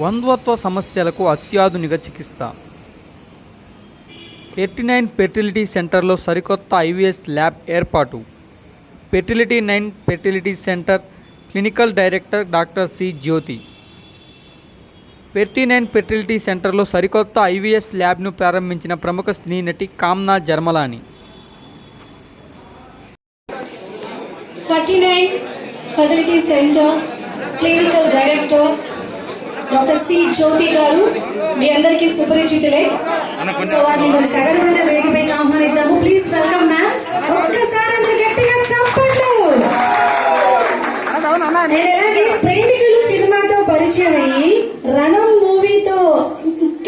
వంధ్వత్వ సమస్యలకు అత్యాధునిక చికిత్స. ఎయిటీ నైన్ ఫెర్టిలిటీ సెంటర్లో సరికొత్త ఐవీఎస్ ల్యాబ్ ఏర్పాటు. Fertility nine fertility centre clinical director doctor C Jyothi. Ferty nine fertility సెంటర్లో సరికొత్త ఐవీఎస్ ల్యాబ్ను ప్రారంభించిన ప్రముఖ స్త్రీ నటి Kamna Jethmalani. Ferty nine fertility centre clinical director doctor C Jyothi గారు మీ అందరికీ సుపరిచితులే సో వారిని మరి సగర్వంగా వేదికపైకి ఆహ్వానిద్దాము. Please welcome ma'am. ఒక్కసారి గట్టిగా చప్పట్లు And అలాగే ప్రేమికులు సినిమాతో పరిచయం అయ్యి రణం మూవీతో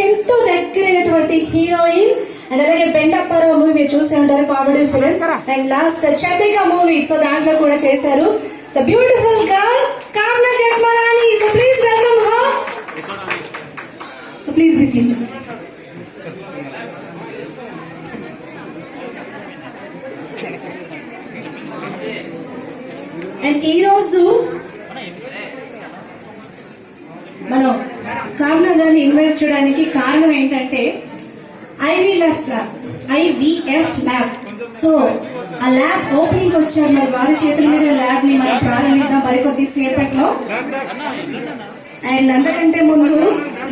ఎంతో దగ్గరైనటువంటి హీరోయిన్ అండ్ అలాగే బెండప్పారావు మూవీ మీరు చూసే ఉంటారు comedy film. And last Chandrika movie so దాంట్లో కూడా చేశారు. The beautiful girl Kamna Jethmalani please be seated and ఈ రోజు మనం కామ్నా గారిని ఇన్వైట్ చేయడానికి కారణం ఏంటంటే IVF lab IVF lab. So ఆ ల్యాబ్ ఓపెనింగ్ వచ్చారు. మరి వారి చేతుల మీద ల్యాబ్ని మనం ప్రారంభిద్దాం. మరికొద్ది సేపట్లో. అండ్ అంతకంటే ముందు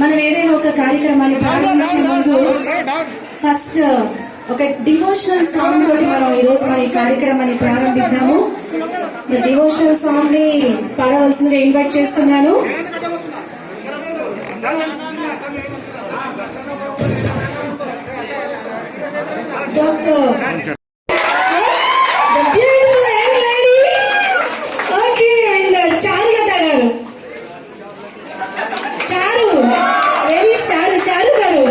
మనం ఏదైనా ఒక కార్యక్రమాన్ని ప్రారంభించే ముందు ఫస్ట్ ఒక డివోషనల్ సాంగ్ తోటి మనం ఈ రోజు మన ఈ కార్యక్రమాన్ని ప్రారంభిద్దాము. మరి డివోషనల్ సాంగ్ని పాడవలసిందిగా ఇన్వైట్ చేస్తున్నాను. Doctor The beautiful young lady. Okay, and uh, Charulatha గారు చారు వెరీ చారు చారు గారు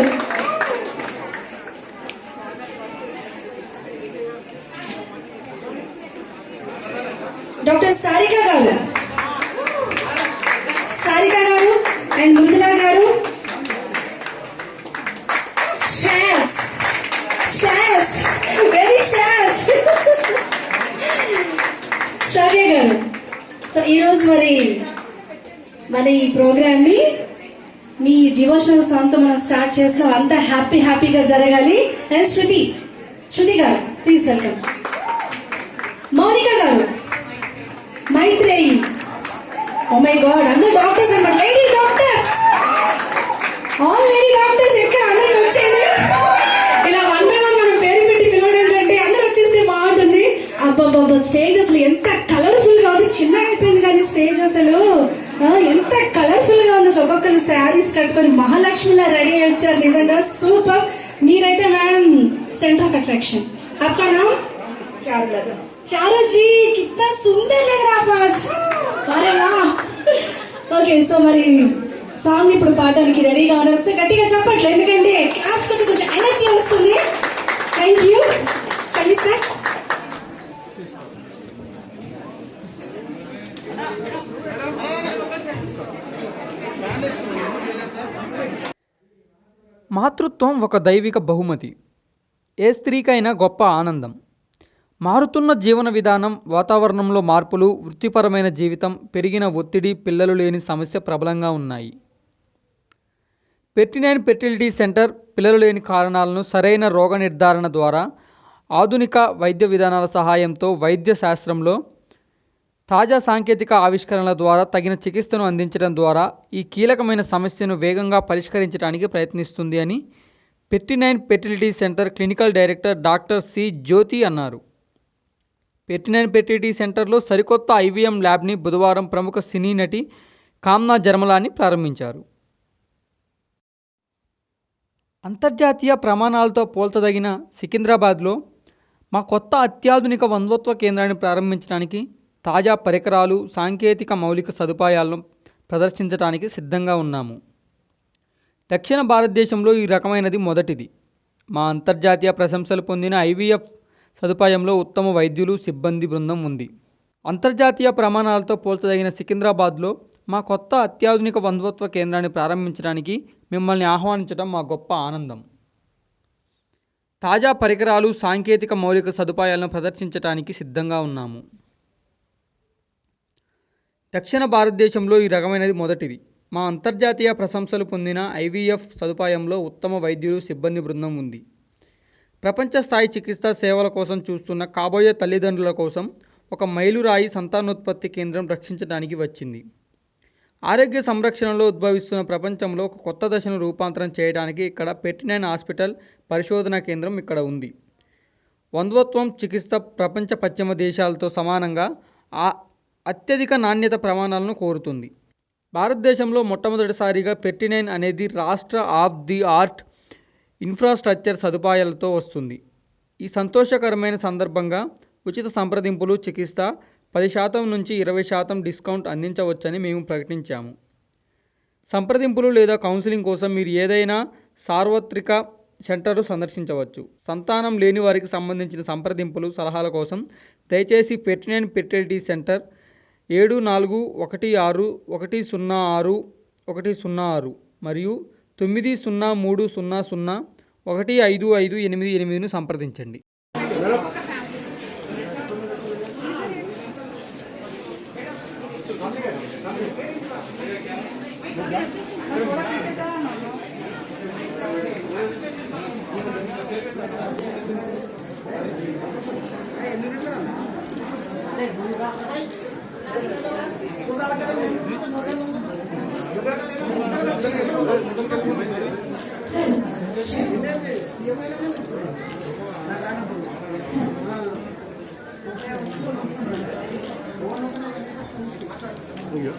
డాక్టర్ సారిక గారు. సారిక గారు అండ్ మృదులా గారు. షాస్ షాస్ వెరీ షాస్ శ్రావ్య గారు. సో ఈరోజు మరి మన ఈ ప్రోగ్రామ్ని మీ డివోషనల్ సాంగ్తో మనం స్టార్ట్ చేస్తాం అంతా హ్యాపీ హ్యాపీగా జరగాలి. అండ్ శృతి శృతి గారు ప్లీజ్ వెల్కమ్. మౌనిక గారు. ఓ మై గాడ్ అందరు డాక్టర్స్ అనమాట lady doctors all lady doctors ఎక్కడ? అందరికి వచ్చేది ఇలా వన్ బై వన్ మనం పేరు పెట్టి పిలవడం అంటే అందరు వచ్చేస్తే బాగుంటుంది. అబ్బాబ్బా స్టేజ్ అసలు ఎంత కలర్ఫుల్గా ఉంది. చిన్నగా అయిపోయింది కానీ స్టేజ్ అసలు. ఎంత కలర్ఫుల్గా ఉంది. ఒక్కొక్కరు శారీస్ కట్టుకొని మహాలక్ష్మిలా రెడీ అయి వచ్చారు. నిజంగా సూపర్ మీరైతే మేడం సెంటర్ ఆఫ్ అట్రాక్షన్ అక్కడ చారు చారా జీ కింద సుందర్ లేరా బాస్. మరేనా ఓకే సో మరి సాంగ్ ఇప్పుడు పాడడానికి రెడీగా ఉన్నారు. ఒకసారి గట్టిగా చెప్పట్లేదు ఎందుకంటే క్లాస్ కొద్ది కొంచెం ఎనర్జీ వస్తుంది. థ్యాంక్ యూ చలి సార్ మాతృత్వం ఒక దైవిక బహుమతి. ఏ స్త్రీకైనా గొప్ప ఆనందం. మారుతున్న జీవన విధానం వాతావరణంలో మార్పులు వృత్తిపరమైన జీవితం పెరిగిన ఒత్తిడి పిల్లలు లేని సమస్య ప్రబలంగా ఉన్నాయి. పెర్టినైన్ ఫెర్టిలిటీ సెంటర్ పిల్లలు లేని కారణాలను సరైన రోగ నిర్ధారణ ద్వారా ఆధునిక వైద్య విధానాల సహాయంతో వైద్య శాస్త్రంలో తాజా సాంకేతిక ఆవిష్కరణల ద్వారా తగిన చికిత్సను అందించడం ద్వారా ఈ కీలకమైన సమస్యను వేగంగా పరిష్కరించడానికి ప్రయత్నిస్తుంది అని ferty nine fertility centre clinical director doctor C Jyothi అన్నారు. పెర్టినైన్ పెట్టిటీ సెంటర్లో సరికొత్త ఐవీఎం ల్యాబ్ని బుధవారం ప్రముఖ సినీ నటి కామ్నా జర్మలాని ప్రారంభించారు. అంతర్జాతీయ ప్రమాణాలతో పోల్చదగిన సికింద్రాబాద్లో మా కొత్త అత్యాధునిక వందోత్వ కేంద్రాన్ని ప్రారంభించడానికి తాజా పరికరాలు సాంకేతిక మౌలిక సదుపాయాలను ప్రదర్శించడానికి సిద్ధంగా ఉన్నాము. దక్షిణ భారతదేశంలో ఈ రకమైనది మొదటిది. మా అంతర్జాతీయ ప్రశంసలు పొందిన ఐవీఎఫ్ సదుపాయంలో ఉత్తమ వైద్యులు సిబ్బంది బృందం ఉంది. అంతర్జాతీయ ప్రమాణాలతో పోల్చదగిన సికింద్రాబాద్లో మా కొత్త అత్యాధునిక వంధ్వత్వ కేంద్రాన్ని ప్రారంభించడానికి మిమ్మల్ని ఆహ్వానించడం మా గొప్ప ఆనందం. తాజా పరికరాలు సాంకేతిక మౌలిక సదుపాయాలను ప్రదర్శించడానికి సిద్ధంగా ఉన్నాము. దక్షిణ భారతదేశంలో ఈ రకమైనది మొదటిది. మా అంతర్జాతీయ ప్రశంసలు పొందిన ఐవీఎఫ్ సదుపాయంలో ఉత్తమ వైద్యులు సిబ్బంది బృందం ఉంది. ప్రపంచ స్థాయి చికిత్సా సేవల కోసం చూస్తున్న కాబోయే తల్లిదండ్రుల కోసం ఒక మైలురాయి సంతానోత్పత్తి కేంద్రం రక్షించడానికి వచ్చింది. ఆరోగ్య సంరక్షణలో ఉద్భవిస్తున్న ప్రపంచంలో ఒక కొత్త దశను రూపాంతరం చేయడానికి ఇక్కడ పెట్టినైన్ హాస్పిటల్ పరిశోధనా కేంద్రం ఇక్కడ ఉంది. వంధ్వత్వం చికిత్స ప్రపంచ పశ్చిమ దేశాలతో సమానంగా ఆ అత్యధిక నాణ్యత ప్రమాణాలను కోరుతుంది. భారతదేశంలో మొట్టమొదటిసారిగా పెట్టినైన్ అనేది రాష్ట్ర ఆఫ్ ది ఆర్ట్ ఇన్ఫ్రాస్ట్రక్చర్ సదుపాయాలతో వస్తుంది. ఈ సంతోషకరమైన సందర్భంగా ఉచిత సంప్రదింపులు చికిత్స పది శాతం నుంచి ఇరవై శాతం డిస్కౌంట్ అందించవచ్చని మేము ప్రకటించాము. సంప్రదింపులు లేదా కౌన్సిలింగ్ కోసం మీరు ఏదైనా సార్వత్రిక సెంటర్ను సందర్శించవచ్చు. సంతానం లేని వారికి సంబంధించిన సంప్రదింపులు సలహాల కోసం దయచేసి పెర్టినెంట్ పెర్టిలిటీ సెంటర్ ఏడు నాలుగు ఒకటి ఆరు ఒకటి సున్నా ఆరు ఒకటి సున్నా ఆరు మరియు తొమ్మిది సున్నా మూడు సున్నా సున్నా ఒకటి ఐదు ఐదు ఎనిమిది ఎనిమిదిను సంప్రదించండి. 没有。